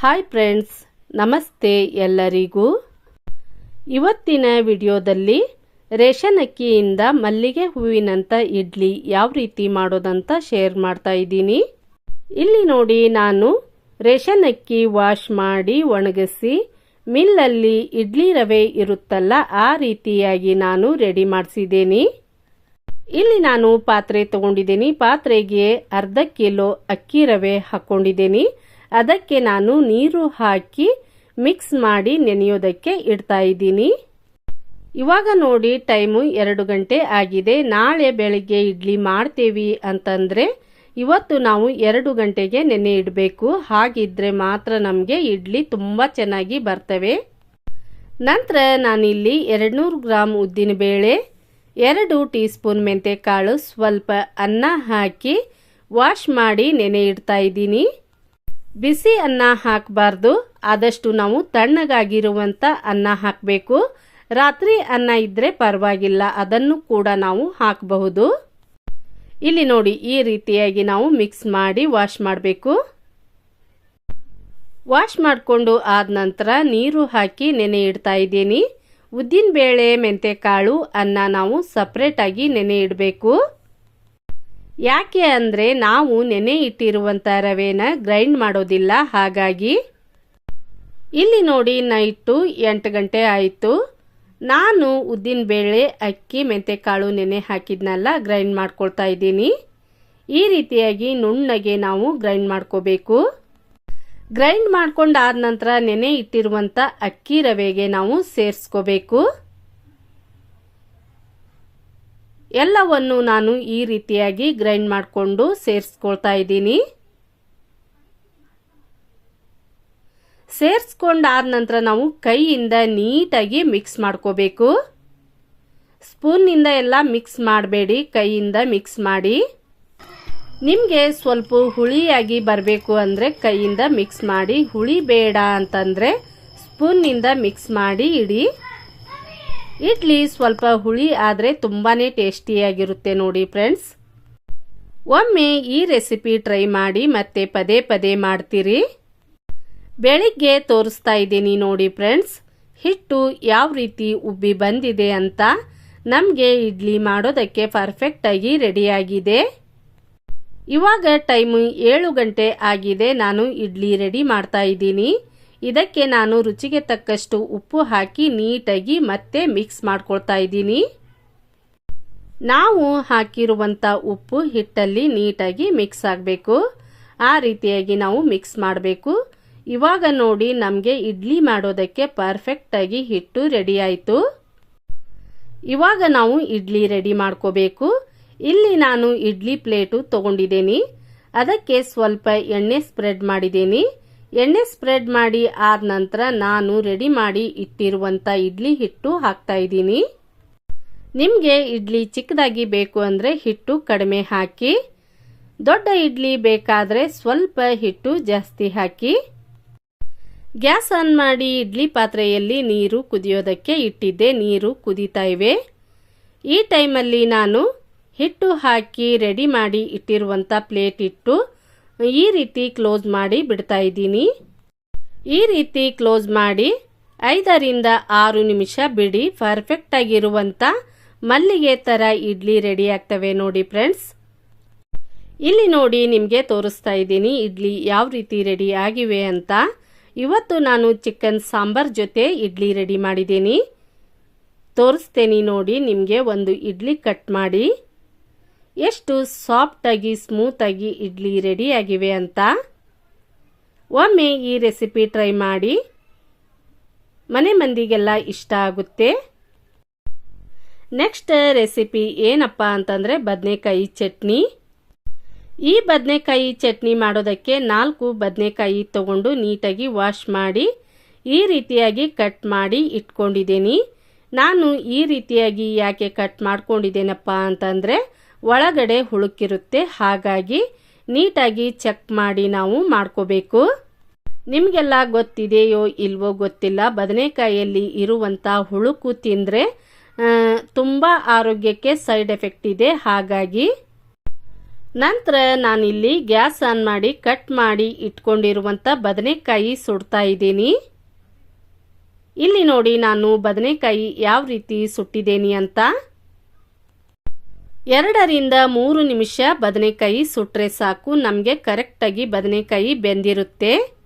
Hi friends ನಮಸ್ತೆ ಎಲ್ಲರಿಗೂ. ಇವತ್ತಿನ ವಿಡಿಯೋದಲ್ಲಿ ರೇಷನ್ ಅಕ್ಕಿಯಿಂದ ಮಲ್ಲಿಗೆ ಹೂವಿನಂಥ ಇಡ್ಲಿ ಯಾವ ರೀತಿ ಮಾಡೋದಂತ ಶೇರ್ ಮಾಡ್ತಾ ಇದ್ದೀನಿ. ಇಲ್ಲಿ ನೋಡಿ ನಾನು ರೇಷನ್ ಅಕ್ಕಿ ವಾಶ್ ಮಾಡಿ ಒಣಗಿಸಿ ಮಿಲ್ಲಲ್ಲಿ ಇಡ್ಲಿ ರವೆ ಇರುತ್ತಲ್ಲ ಆ ರೀತಿಯಾಗಿ ನಾನು ರೆಡಿ ಮಾಡಿಸಿದ್ದೀನಿ. ಇಲ್ಲಿ ನಾನು ಪಾತ್ರೆ ತಗೊಂಡಿದ್ದೀನಿ. ಪಾತ್ರೆಗೆ ಅರ್ಧ ಕಿಲೋ ಅಕ್ಕಿ ರವೆ ಹಾಕೊಂಡಿದ್ದೀನಿ. ಅದಕ್ಕೆ ನಾನು ನೀರು ಹಾಕಿ ಮಿಕ್ಸ್ ಮಾಡಿ ನೆನೆಯೋದಕ್ಕೆ ಇಡ್ತಾ ಇದ್ದೀನಿ. ಇವಾಗ ನೋಡಿ ಟೈಮು ಎರಡು ಗಂಟೆ ಆಗಿದೆ. ನಾಳೆ ಬೆಳಗ್ಗೆ ಇಡ್ಲಿ ಮಾಡ್ತೀವಿ ಅಂತಂದರೆ ಇವತ್ತು ನಾವು ಎರಡು ಗಂಟೆಗೆ ನೆನೆ ಇಡಬೇಕು. ಹಾಗಿದ್ರೆ ಮಾತ್ರ ನಮಗೆ ಇಡ್ಲಿ ತುಂಬ ಚೆನ್ನಾಗಿ ಬರ್ತವೆ. ನಂತರ ನಾನಿಲ್ಲಿ ಎರಡ್ನೂರು ಗ್ರಾಮ್ ಉದ್ದಿನಬೇಳೆ ಎರಡು ಟೀ ಸ್ಪೂನ್ ಮೆಂತೆಕಾಳು, ಸ್ವಲ್ಪ ಅನ್ನ ಹಾಕಿ ವಾಶ್ ಮಾಡಿ ನೆನೆ ಇಡ್ತಾ ಇದ್ದೀನಿ. ಬಿಸಿ ಅನ್ನ ಹಾಕಬಾರ್ದು. ಆದಷ್ಟು ನಾವು ತಣ್ಣಗಾಗಿರುವಂಥ ಅನ್ನ ಹಾಕಬೇಕು. ರಾತ್ರಿ ಅನ್ನ ಇದ್ದರೆ ಪರವಾಗಿಲ್ಲ. ಅದನ್ನು ಕೂಡ ನಾವು ಹಾಕಬಹುದು. ಇಲ್ಲಿ ನೋಡಿ, ಈ ರೀತಿಯಾಗಿ ನಾವು ಮಿಕ್ಸ್ ಮಾಡಿ ವಾಶ್ ಮಾಡಬೇಕು. ವಾಶ್ ಮಾಡಿಕೊಂಡು ಆದ ನಂತರ ನೀರು ಹಾಕಿ ನೆನೆ ಇಡ್ತಾ ಇದ್ದೀನಿ. ಉದ್ದಿನ ಬೇಳೆ ಮೆಂತೆಕಾಳು ಅನ್ನ ನಾವು ಸಪ್ರೇಟಾಗಿ ನೆನೆ ಇಡಬೇಕು. ಯಾಕೆ ಅಂದರೆ ನಾವು ನೆನೆ ಇಟ್ಟಿರುವಂಥ ರವೆನ ಗ್ರೈಂಡ್ ಮಾಡೋದಿಲ್ಲ, ಹಾಗಾಗಿ ಇಲ್ಲಿ ನೋಡಿ ನೈಟು ಎಂಟು ಗಂಟೆ ಆಯಿತು. ನಾನು ಉದ್ದಿನ ಬೇಳೆ, ಅಕ್ಕಿ, ಮೆಂತೆಕಾಳು ನೆನೆ ಹಾಕಿದ್ನಲ್ಲ, ಗ್ರೈಂಡ್ ಮಾಡ್ಕೊಳ್ತಾ ಇದ್ದೀನಿ. ಈ ರೀತಿಯಾಗಿ ನುಣ್ಣಗೆ ನಾವು ಗ್ರೈಂಡ್ ಮಾಡ್ಕೋಬೇಕು. ಗ್ರೈಂಡ್ ಮಾಡ್ಕೊಂಡಾದ ನಂತರ ನೆನೆ ಇಟ್ಟಿರುವಂಥ ಅಕ್ಕಿ ರವೆಗೆ ನಾವು ಸೇರಿಸ್ಕೋಬೇಕು. ಎಲ್ಲವನ್ನು ನಾನು ಈ ರೀತಿಯಾಗಿ ಗ್ರೈಂಡ್ ಮಾಡಿಕೊಂಡು ಸೇರಿಸ್ಕೊಳ್ತಾ ಇದ್ದೀನಿ. ಸೇರಿಸ್ಕೊಂಡಾದ ನಂತರ ನಾವು ಕೈಯಿಂದ ನೀಟಾಗಿ ಮಿಕ್ಸ್ ಮಾಡ್ಕೋಬೇಕು. ಸ್ಪೂನ್ನಿಂದ ಎಲ್ಲ ಮಿಕ್ಸ್ ಮಾಡಬೇಡಿ, ಕೈಯಿಂದ ಮಿಕ್ಸ್ ಮಾಡಿ. ನಿಮಗೆ ಸ್ವಲ್ಪ ಹುಳಿಯಾಗಿ ಬರಬೇಕು ಅಂದರೆ ಕೈಯಿಂದ ಮಿಕ್ಸ್ ಮಾಡಿ. ಹುಳಿ ಬೇಡ ಅಂತಂದರೆ ಸ್ಪೂನ್ನಿಂದ ಮಿಕ್ಸ್ ಮಾಡಿ, ಇಡಿ. ಇಡ್ಲಿ ಸ್ವಲ್ಪ ಹುಳಿ ಆದರೆ ತುಂಬಾ ಟೇಸ್ಟಿಯಾಗಿರುತ್ತೆ ನೋಡಿ ಫ್ರೆಂಡ್ಸ್. ಒಮ್ಮೆ ಈ ರೆಸಿಪಿ ಟ್ರೈ ಮಾಡಿ ಮತ್ತೆ ಪದೇ ಪದೇ ಮಾಡ್ತೀರಿ. ಬೆಳಿಗ್ಗೆ ತೋರಿಸ್ತಾ ಇದ್ದೀನಿ ನೋಡಿ ಫ್ರೆಂಡ್ಸ್. ಹಿಟ್ಟು ಯಾವ ರೀತಿ ಉಬ್ಬಿ ಬಂದಿದೆ ಅಂತ ನಮಗೆ ಇಡ್ಲಿ ಮಾಡೋದಕ್ಕೆ ಪರ್ಫೆಕ್ಟಾಗಿ ರೆಡಿಯಾಗಿದೆ. ಇವಾಗ ಟೈಮು ಏಳು ಗಂಟೆ ಆಗಿದೆ. ನಾನು ಇಡ್ಲಿ ರೆಡಿ ಮಾಡ್ತಾ ಇದ್ದೀನಿ. ಇದಕ್ಕೆ ನಾನು ರುಚಿಗೆ ತಕ್ಕಷ್ಟು ಉಪ್ಪು ಹಾಕಿ ನೀಟಾಗಿ ಮತ್ತೆ ಮಿಕ್ಸ್ ಮಾಡ್ಕೊಳ್ತಾ ಇದ್ದೀನಿ. ನಾವು ಹಾಕಿರುವಂಥ ಉಪ್ಪು ಹಿಟ್ಟಲ್ಲಿ ನೀಟಾಗಿ ಮಿಕ್ಸ್ ಆಗಬೇಕು. ಆ ರೀತಿಯಾಗಿ ನಾವು ಮಿಕ್ಸ್ ಮಾಡಬೇಕು. ಇವಾಗ ನೋಡಿ ನಮಗೆ ಇಡ್ಲಿ ಮಾಡೋದಕ್ಕೆ ಪರ್ಫೆಕ್ಟಾಗಿ ಹಿಟ್ಟು ರೆಡಿ ಆಯಿತು. ಇವಾಗ ನಾವು ಇಡ್ಲಿ ರೆಡಿ ಮಾಡ್ಕೋಬೇಕು. ಇಲ್ಲಿ ನಾನು ಇಡ್ಲಿ ಪ್ಲೇಟು ತಗೊಂಡಿದ್ದೀನಿ. ಅದಕ್ಕೆ ಸ್ವಲ್ಪ ಎಣ್ಣೆ ಸ್ಪ್ರೆಡ್ ಮಾಡಿದ್ದೀನಿ. ಎಣ್ಣೆ ಸ್ಪ್ರೆಡ್ ಮಾಡಿ ಆದ ನಂತರ ನಾನು ರೆಡಿ ಮಾಡಿ ಇಟ್ಟಿರುವಂಥ ಇಡ್ಲಿ ಹಿಟ್ಟು ಹಾಕ್ತಾ ಇದ್ದೀನಿ. ನಿಮಗೆ ಇಡ್ಲಿ ಚಿಕ್ಕದಾಗಿ ಬೇಕು ಅಂದರೆ ಹಿಟ್ಟು ಕಡಿಮೆ ಹಾಕಿ, ದೊಡ್ಡ ಇಡ್ಲಿ ಬೇಕಾದರೆ ಸ್ವಲ್ಪ ಹಿಟ್ಟು ಜಾಸ್ತಿ ಹಾಕಿ, ಗ್ಯಾಸ್ ಆನ್ ಮಾಡಿ ಇಡ್ಲಿ ಪಾತ್ರೆಯಲ್ಲಿ ನೀರು ಕುದಿಯೋದಕ್ಕೆ ಇಟ್ಟಿದ್ದೆ. ನೀರು ಕುದೀತಾ ಇವೆ. ಈ ಟೈಮಲ್ಲಿ ನಾನು ಹಿಟ್ಟು ಹಾಕಿ ರೆಡಿ ಮಾಡಿ ಇಟ್ಟಿರುವಂಥ ಪ್ಲೇಟ್ ಇಟ್ಟು ಈ ರೀತಿ ಕ್ಲೋಸ್ ಮಾಡಿ ಬಿಡ್ತಾ ಇದ್ದೀನಿ. ಈ ರೀತಿ ಕ್ಲೋಸ್ ಮಾಡಿ ಐದರಿಂದ ಆರು ನಿಮಿಷ ಬಿಡಿ. ಪರ್ಫೆಕ್ಟ್ ಆಗಿರುವಂಥ ಮಲ್ಲಿಗೆ ಥರ ಇಡ್ಲಿ ರೆಡಿ ಆಗ್ತವೆ ನೋಡಿ ಫ್ರೆಂಡ್ಸ್ ಇಲ್ಲಿ ನೋಡಿ ನಿಮಗೆ ತೋರಿಸ್ತಾ ಇದ್ದೀನಿ ಇಡ್ಲಿ ಯಾವ ರೀತಿ ರೆಡಿ ಆಗಿವೆ ಅಂತ. ಇವತ್ತು ನಾನು ಚಿಕನ್ ಸಾಂಬಾರ್ ಜೊತೆ ಇಡ್ಲಿ ರೆಡಿ ಮಾಡಿದ್ದೀನಿ. ತೋರಿಸ್ತೇನೆ ನೋಡಿ ನಿಮಗೆ ಒಂದು ಇಡ್ಲಿ ಕಟ್ ಮಾಡಿ. ಎಷ್ಟು ಸಾಫ್ಟಾಗಿ, ಸ್ಮೂತಾಗಿ ಇಡ್ಲಿ ರೆಡಿ ಆಗಿವೆ ಅಂತ? ಒಮ್ಮೆ ಈ ರೆಸಿಪಿ ಟ್ರೈ ಮಾಡಿ. ಮನೆ ಮಂದಿಗೆಲ್ಲ ಇಷ್ಟ ಆಗುತ್ತೆ. ನೆಕ್ಸ್ಟ್ ರೆಸಿಪಿ ಏನಪ್ಪ ಅಂತಂದರೆ ಬದನೆಕಾಯಿ ಚಟ್ನಿ. ಈ ಬದನೆಕಾಯಿ ಚಟ್ನಿ ಮಾಡೋದಕ್ಕೆ ನಾಲ್ಕು ಬದನೆಕಾಯಿ ತಗೊಂಡು ನೀಟಾಗಿ ವಾಶ್ ಮಾಡಿ, ಈ ರೀತಿಯಾಗಿ ಕಟ್ ಮಾಡಿ ಇಟ್ಕೊಂಡಿದ್ದೀನಿ. ನಾನು ಈ ರೀತಿಯಾಗಿ ಯಾಕೆ ಕಟ್ ಮಾಡ್ಕೊಂಡಿದ್ದೇನಪ್ಪ ಅಂತಂದರೆ ಒಳಗಡೆ ಹುಳುಕಿರುತ್ತೆ. ಹಾಗಾಗಿ ನೀಟಾಗಿ ಚೆಕ್ ಮಾಡಿ ನಾವು ಮಾಡ್ಕೋಬೇಕು. ನಿಮಗೆಲ್ಲ ಗೊತ್ತಿದೆಯೋ ಇಲ್ವೋ ಗೊತ್ತಿಲ್ಲ. ಬದನೆಕಾಯಲ್ಲಿ ಇರುವಂಥ ಹುಳುಕು ತಿಂದರೆ ತುಂಬ ಆರೋಗ್ಯಕ್ಕೆ ಸೈಡ್ ಎಫೆಕ್ಟ್ ಇದೆ. ಹಾಗಾಗಿ ನಂತರ ನಾನಿಲ್ಲಿ ಗ್ಯಾಸ್ ಆನ್ ಮಾಡಿ, ಕಟ್ ಮಾಡಿ ಇಟ್ಕೊಂಡಿರುವಂಥ ಬದನೆಕಾಯಿ ಸುಡ್ತಾ ಇದ್ದೀನಿ. ಇಲ್ಲಿ ನೋಡಿ ನಾನು ಬದನೆಕಾಯಿ ಯಾವ ರೀತಿ ಸುಟ್ಟಿದ್ದೀನಿ ಅಂತ. ಎರಡರಿಂದ ಮೂರು ನಿಮಿಷ ಬದನೆಕಾಯಿ ಸುಟ್ಟರೆ ಸಾಕು. ನಮಗೆ ಕರೆಕ್ಟಾಗಿ ಬದನೆಕಾಯಿ ಬೆಂದಿರುತ್ತೆ.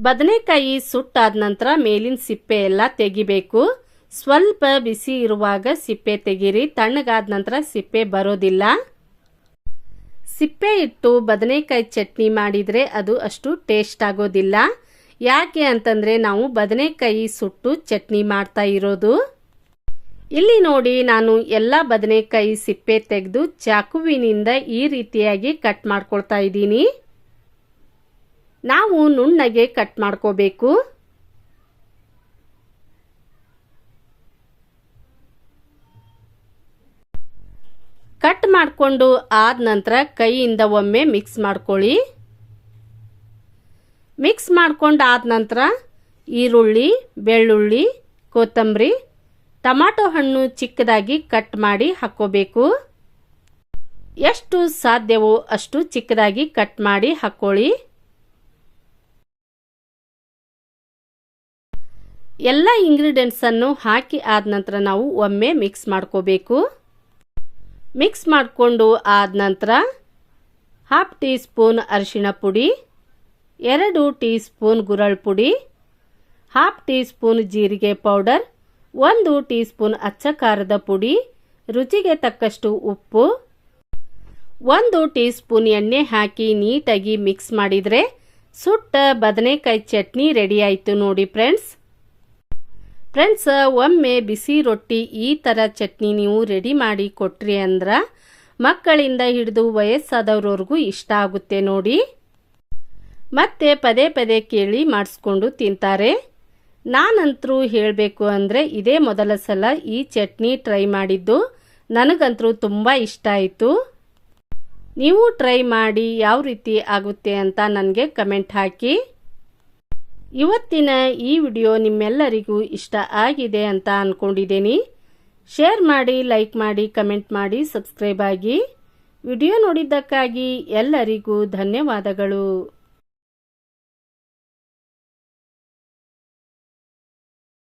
ಬದನೆಕಾಯಿ ಸುಟ್ಟಾದ ನಂತರ ಮೇಲಿನ ಸಿಪ್ಪೆ ಎಲ್ಲ ತೆಗಿಬೇಕು. ಸ್ವಲ್ಪ ಬಿಸಿ ಇರುವಾಗ ಸಿಪ್ಪೆ ತೆಗೀರಿ. ತಣ್ಣಗಾದ ನಂತರ ಸಿಪ್ಪೆ ಬರೋದಿಲ್ಲ. ಸಿಪ್ಪೆ ಇಟ್ಟು ಬದನೆಕಾಯಿ ಚಟ್ನಿ ಮಾಡಿದರೆ ಅದು ಅಷ್ಟು ಟೇಸ್ಟ್ ಆಗೋದಿಲ್ಲ. ಯಾಕೆ ಅಂತಂದರೆ ನಾವು ಬದನೆಕಾಯಿ ಸುಟ್ಟು ಚಟ್ನಿ ಮಾಡ್ತಾ ಇರೋದು. ಇಲ್ಲಿ ನೋಡಿ ನಾನು ಎಲ್ಲ ಬದನೆಕಾಯಿ ಸಿಪ್ಪೆ ತೆಗೆದು ಚಾಕುವಿನಿಂದ ಈ ರೀತಿಯಾಗಿ ಕಟ್ ಮಾಡ್ಕೊಳ್ತಾ ಇದ್ದೀನಿ. ನಾವು ನುಣ್ಣಗೆ ಕಟ್ ಮಾಡ್ಕೋಬೇಕು. ಕಟ್ ಮಾಡಿಕೊಂಡು ಆದ ನಂತರ ಕೈಯಿಂದ ಒಮ್ಮೆ ಮಿಕ್ಸ್ ಮಾಡ್ಕೊಳ್ಳಿ. ಮಿಕ್ಸ್ ಮಾಡಿಕೊಂಡು ಆದ ನಂತರ ಈರುಳ್ಳಿ, ಬೆಳ್ಳುಳ್ಳಿ, ಕೊತ್ತಂಬರಿ ಟೊಮಾಟೊ ಹಣ್ಣು ಚಿಕ್ಕದಾಗಿ ಕಟ್ ಮಾಡಿ ಹಾಕೋಬೇಕು. ಎಷ್ಟು ಸಾಧ್ಯವೋ ಅಷ್ಟು ಚಿಕ್ಕದಾಗಿ ಕಟ್ ಮಾಡಿ ಹಾಕ್ಕೊಳ್ಳಿ ಎಲ್ಲ ಇಂಗ್ರೀಡಿಯೆಂಟ್ಸನ್ನು ಹಾಕಿ ಆದ ನಂತರ ನಾವು ಒಮ್ಮೆ ಮಿಕ್ಸ್ ಮಾಡ್ಕೋಬೇಕು. ಮಿಕ್ಸ್ ಮಾಡಿಕೊಂಡು ಆದ ನಂತರ ಹಾಫ್ ಟೀ ಸ್ಪೂನ್ ಅರಿಶಿಣ ಪುಡಿ, ಎರಡು ಟೀ ಸ್ಪೂನ್ ಗುರಳ್ ಪುಡಿ, ಹಾಫ್ ಟೀ ಸ್ಪೂನ್ ಜೀರಿಗೆ ಪೌಡರ್ ಒಂದು ಟೀ ಸ್ಪೂನ್ ಅಚ್ಚ ಖಾರದ ಪುಡಿ, ರುಚಿಗೆ ತಕ್ಕಷ್ಟು ಉಪ್ಪು, ಒಂದು ಟೀ ಸ್ಪೂನ್ ಎಣ್ಣೆ ಹಾಕಿ ನೀಟಾಗಿ ಮಿಕ್ಸ್ ಮಾಡಿದರೆ ಸುಟ್ಟ ಬದನೆಕಾಯಿ ಚಟ್ನಿ ರೆಡಿ ಆಯಿತು ನೋಡಿ ಫ್ರೆಂಡ್ಸ್. ಫ್ರೆಂಡ್ಸ್, ಒಮ್ಮೆ ಬಿಸಿ ರೊಟ್ಟಿ ಈ ಥರ ಚಟ್ನಿ ನೀವು ರೆಡಿ ಮಾಡಿ ಕೊಟ್ರಿ ಅಂದ್ರೆ ಮಕ್ಕಳಿಂದ ಹಿಡಿದು ವಯಸ್ಸಾದವ್ರವ್ರಿಗೂ ಇಷ್ಟ ಆಗುತ್ತೆ ನೋಡಿ. ಮತ್ತೆ ಪದೇ ಪದೇ ಕೇಳಿ ಮಾಡಿಸ್ಕೊಂಡು ತಿಂತಾರೆ. ನಾನಂತರೂ ಹೇಳಬೇಕು ಅಂದರೆ ಇದೇ ಮೊದಲ ಸಲ ಈ ಚಟ್ನಿ ಟ್ರೈ ಮಾಡಿದ್ದು. ನನಗಂತರೂ ತುಂಬ ಇಷ್ಟ ಆಯಿತು. ನೀವು ಟ್ರೈ ಮಾಡಿ ಯಾವ ರೀತಿ ಆಗುತ್ತೆ ಅಂತ ನನಗೆ ಕಮೆಂಟ್ ಹಾಕಿ. ಇವತ್ತಿನ ಈ ವಿಡಿಯೋ ನಿಮ್ಮೆಲ್ಲರಿಗೂ ಇಷ್ಟ ಆಗಿದೆ ಅಂತ ಅಂದ್ಕೊಂಡಿದ್ದೀನಿ ಶೇರ್ ಮಾಡಿ, ಲೈಕ್ ಮಾಡಿ, ಕಮೆಂಟ್ ಮಾಡಿ, ಸಬ್ಸ್ಕ್ರೈಬ್ ಆಗಿ. ವಿಡಿಯೋ ನೋಡಿದ್ದಕ್ಕಾಗಿ ಎಲ್ಲರಿಗೂ ಧನ್ಯವಾದಗಳು.